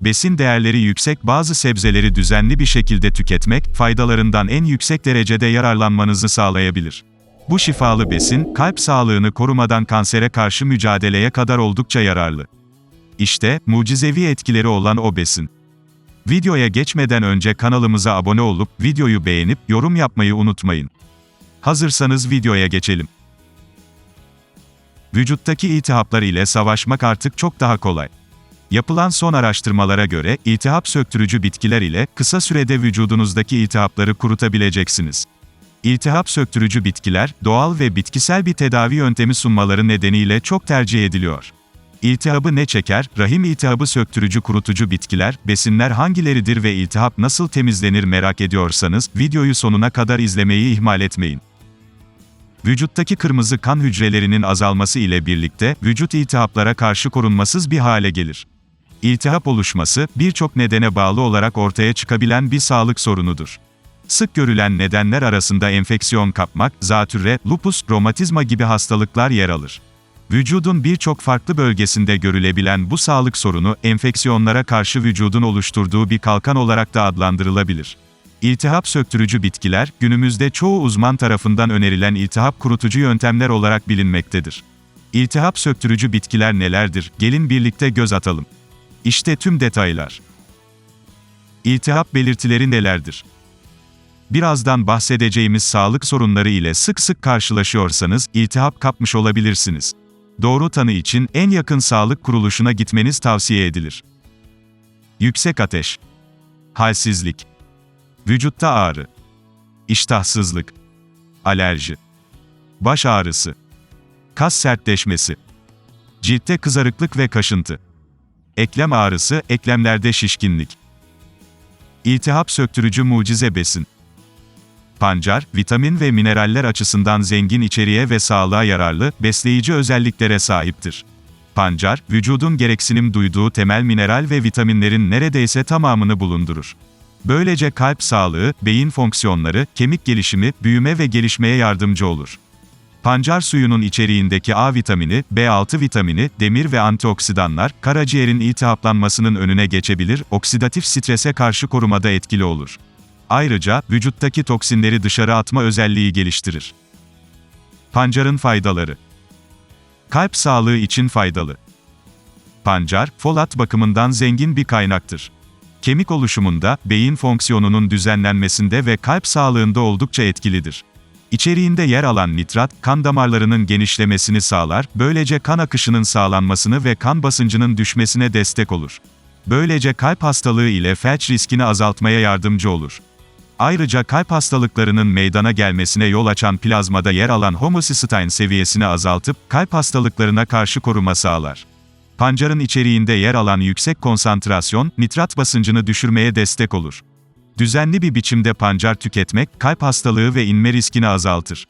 Besin değerleri yüksek bazı sebzeleri düzenli bir şekilde tüketmek, faydalarından en yüksek derecede yararlanmanızı sağlayabilir. Bu şifalı besin, kalp sağlığını korumadan kansere karşı mücadeleye kadar oldukça yararlı. İşte, mucizevi etkileri olan o besin. Videoya geçmeden önce kanalımıza abone olup, videoyu beğenip, yorum yapmayı unutmayın. Hazırsanız videoya geçelim. Vücuttaki iltihaplar ile savaşmak artık çok daha kolay. Yapılan son araştırmalara göre, iltihap söktürücü bitkiler ile kısa sürede vücudunuzdaki iltihapları kurutabileceksiniz. İltihap söktürücü bitkiler, doğal ve bitkisel bir tedavi yöntemi sunmaları nedeniyle çok tercih ediliyor. İltihabı ne çeker? Rahim iltihabı söktürücü kurutucu bitkiler, besinler hangileridir ve iltihap nasıl temizlenir merak ediyorsanız, videoyu sonuna kadar izlemeyi ihmal etmeyin. Vücuttaki kırmızı kan hücrelerinin azalması ile birlikte, vücut iltihaplara karşı korunmasız bir hale gelir. İltihap oluşması, birçok nedene bağlı olarak ortaya çıkabilen bir sağlık sorunudur. Sık görülen nedenler arasında enfeksiyon kapmak, zatürre, lupus, romatizma gibi hastalıklar yer alır. Vücudun birçok farklı bölgesinde görülebilen bu sağlık sorunu, enfeksiyonlara karşı vücudun oluşturduğu bir kalkan olarak da adlandırılabilir. İltihap söktürücü bitkiler, günümüzde çoğu uzman tarafından önerilen iltihap kurutucu yöntemler olarak bilinmektedir. İltihap söktürücü bitkiler nelerdir? Gelin birlikte göz atalım. İşte tüm detaylar. İltihap belirtileri nelerdir? Birazdan bahsedeceğimiz sağlık sorunları ile sık sık karşılaşıyorsanız, iltihap kapmış olabilirsiniz. Doğru tanı için en yakın sağlık kuruluşuna gitmeniz tavsiye edilir. Yüksek ateş, halsizlik, vücutta ağrı, iştahsızlık, alerji, baş ağrısı, kas sertleşmesi, ciltte kızarıklık ve kaşıntı, eklem ağrısı, eklemlerde şişkinlik, İltihap söktürücü mucize besin. Pancar, vitamin ve mineraller açısından zengin içeriğe ve sağlığa yararlı, besleyici özelliklere sahiptir. Pancar, vücudun gereksinim duyduğu temel mineral ve vitaminlerin neredeyse tamamını bulundurur. Böylece kalp sağlığı, beyin fonksiyonları, kemik gelişimi, büyüme ve gelişmeye yardımcı olur. Pancar suyunun içeriğindeki A vitamini, B6 vitamini, demir ve antioksidanlar, karaciğerin iltihaplanmasının önüne geçebilir, oksidatif strese karşı korumada etkili olur. Ayrıca, vücuttaki toksinleri dışarı atma özelliği geliştirir. Pancarın faydaları Kalp sağlığı için faydalı. Pancar, folat bakımından zengin bir kaynaktır. Kemik oluşumunda, beyin fonksiyonunun düzenlenmesinde ve kalp sağlığında oldukça etkilidir. İçeriğinde yer alan nitrat, kan damarlarının genişlemesini sağlar, böylece kan akışının sağlanmasını ve kan basıncının düşmesine destek olur. Böylece kalp hastalığı ile felç riskini azaltmaya yardımcı olur. Ayrıca kalp hastalıklarının meydana gelmesine yol açan plazmada yer alan homocysteine seviyesini azaltıp, kalp hastalıklarına karşı koruma sağlar. Pancarın içeriğinde yer alan yüksek konsantrasyon, nitrat basıncını düşürmeye destek olur. Düzenli bir biçimde pancar tüketmek, kalp hastalığı ve inme riskini azaltır.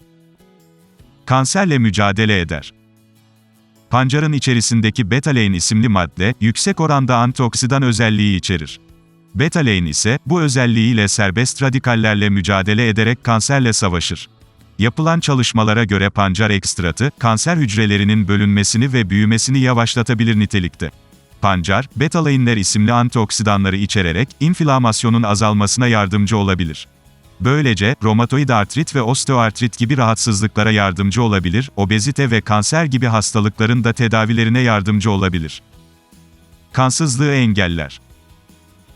Kanserle mücadele eder. Pancarın içerisindeki betalein isimli madde, yüksek oranda antioksidan özelliği içerir. Betalein ise, bu özelliğiyle serbest radikallerle mücadele ederek kanserle savaşır. Yapılan çalışmalara göre pancar ekstratı, kanser hücrelerinin bölünmesini ve büyümesini yavaşlatabilir nitelikte. Pancar, betaleinler isimli antioksidanları içererek, inflamasyonun azalmasına yardımcı olabilir. Böylece, romatoid artrit ve osteoartrit gibi rahatsızlıklara yardımcı olabilir, obezite ve kanser gibi hastalıkların da tedavilerine yardımcı olabilir. Kansızlığı engeller.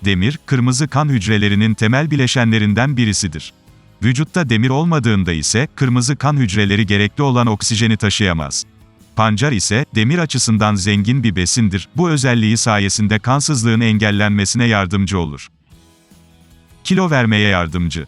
Demir, kırmızı kan hücrelerinin temel bileşenlerinden birisidir. Vücutta demir olmadığında ise, kırmızı kan hücreleri gerekli olan oksijeni taşıyamaz. Pancar ise, demir açısından zengin bir besindir, bu özelliği sayesinde kansızlığın engellenmesine yardımcı olur. Kilo vermeye yardımcı.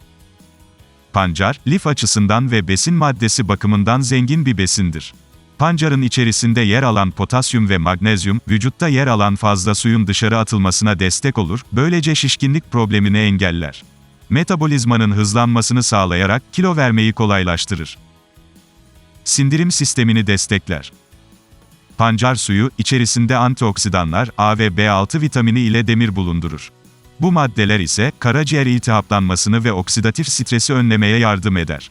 Pancar, lif açısından ve besin maddesi bakımından zengin bir besindir. Pancarın içerisinde yer alan potasyum ve magnezyum, vücutta yer alan fazla suyun dışarı atılmasına destek olur, böylece şişkinlik problemini engeller. Metabolizmanın hızlanmasını sağlayarak kilo vermeyi kolaylaştırır. Sindirim sistemini destekler. Pancar suyu, içerisinde antioksidanlar, A ve B6 vitamini ile demir bulundurur. Bu maddeler ise, karaciğer iltihaplanmasını ve oksidatif stresi önlemeye yardım eder.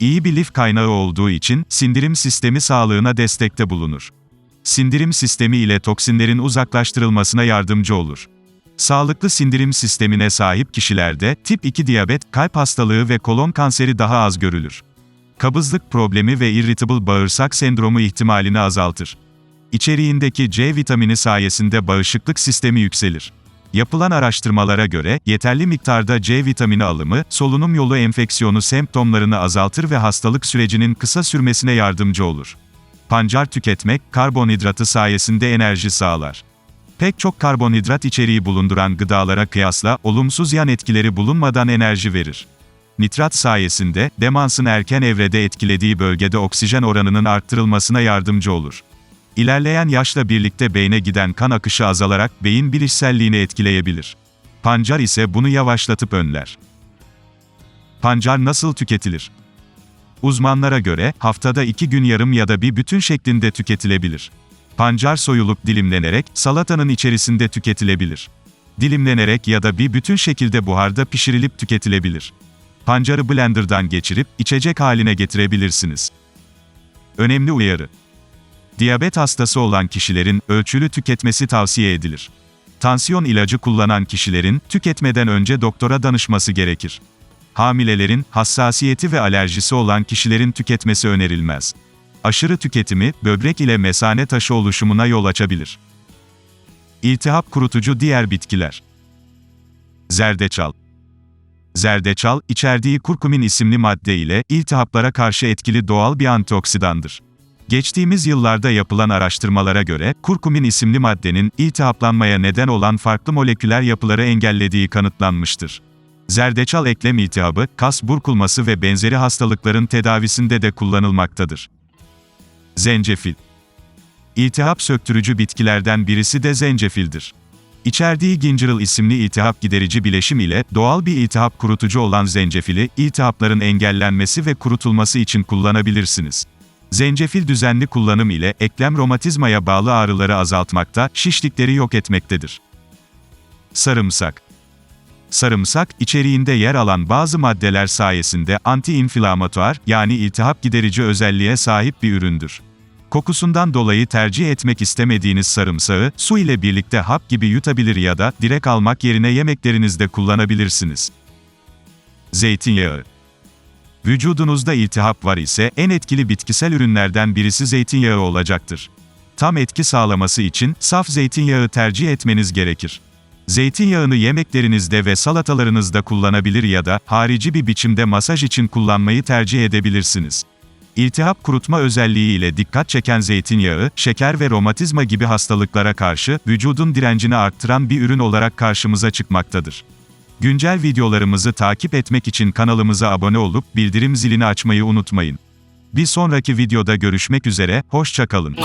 İyi bir lif kaynağı olduğu için, sindirim sistemi sağlığına destekte bulunur. Sindirim sistemi ile toksinlerin uzaklaştırılmasına yardımcı olur. Sağlıklı sindirim sistemine sahip kişilerde tip 2 diyabet, kalp hastalığı ve kolon kanseri daha az görülür. Kabızlık problemi ve irritable bağırsak sendromu ihtimalini azaltır. İçeriğindeki C vitamini sayesinde bağışıklık sistemi yükselir. Yapılan araştırmalara göre, yeterli miktarda C vitamini alımı, solunum yolu enfeksiyonu semptomlarını azaltır ve hastalık sürecinin kısa sürmesine yardımcı olur. Pancar tüketmek, karbonhidratı sayesinde enerji sağlar. Pek çok karbonhidrat içeriği bulunduran gıdalara kıyasla, olumsuz yan etkileri bulunmadan enerji verir. Nitrat sayesinde, demansın erken evrede etkilediği bölgede oksijen oranının arttırılmasına yardımcı olur. İlerleyen yaşla birlikte beyne giden kan akışı azalarak beyin bilişselliğini etkileyebilir. Pancar ise bunu yavaşlatıp önler. Pancar nasıl tüketilir? Uzmanlara göre, haftada iki gün yarım ya da bir bütün şeklinde tüketilebilir. Pancar soyulup dilimlenerek, salatanın içerisinde tüketilebilir. Dilimlenerek ya da bir bütün şekilde buharda pişirilip tüketilebilir. Pancarı blenderdan geçirip, içecek haline getirebilirsiniz. Önemli uyarı. Diyabet hastası olan kişilerin, ölçülü tüketmesi tavsiye edilir. Tansiyon ilacı kullanan kişilerin, tüketmeden önce doktora danışması gerekir. Hamilelerin, hassasiyeti ve alerjisi olan kişilerin tüketmesi önerilmez. Aşırı tüketimi, böbrek ile mesane taşı oluşumuna yol açabilir. İltihap kurutucu diğer bitkiler. Zerdeçal. Zerdeçal, içerdiği kurkumin isimli madde ile, iltihaplara karşı etkili doğal bir antioksidandır. Geçtiğimiz yıllarda yapılan araştırmalara göre, kurkumin isimli maddenin, iltihaplanmaya neden olan farklı moleküler yapıları engellediği kanıtlanmıştır. Zerdeçal eklem iltihabı, kas burkulması ve benzeri hastalıkların tedavisinde de kullanılmaktadır. Zencefil İltihap söktürücü bitkilerden birisi de zencefildir. İçerdiği gingeril isimli iltihap giderici bileşim ile doğal bir iltihap kurutucu olan zencefili, iltihapların engellenmesi ve kurutulması için kullanabilirsiniz. Zencefil düzenli kullanım ile eklem romatizmaya bağlı ağrıları azaltmakta, şişlikleri yok etmektedir. Sarımsak Sarımsak, içeriğinde yer alan bazı maddeler sayesinde anti-inflamatuar, yani iltihap giderici özelliğe sahip bir üründür. Kokusundan dolayı tercih etmek istemediğiniz sarımsağı, su ile birlikte hap gibi yutabilir ya da, direkt almak yerine yemeklerinizde kullanabilirsiniz. Zeytinyağı Vücudunuzda iltihap var ise, en etkili bitkisel ürünlerden birisi zeytinyağı olacaktır. Tam etki sağlaması için, saf zeytinyağı tercih etmeniz gerekir. Zeytinyağını yemeklerinizde ve salatalarınızda kullanabilir ya da, harici bir biçimde masaj için kullanmayı tercih edebilirsiniz. İltihap kurutma özelliği ile dikkat çeken zeytinyağı, şeker ve romatizma gibi hastalıklara karşı, vücudun direncini arttıran bir ürün olarak karşımıza çıkmaktadır. Güncel videolarımızı takip etmek için kanalımıza abone olup, bildirim zilini açmayı unutmayın. Bir sonraki videoda görüşmek üzere, hoşçakalın.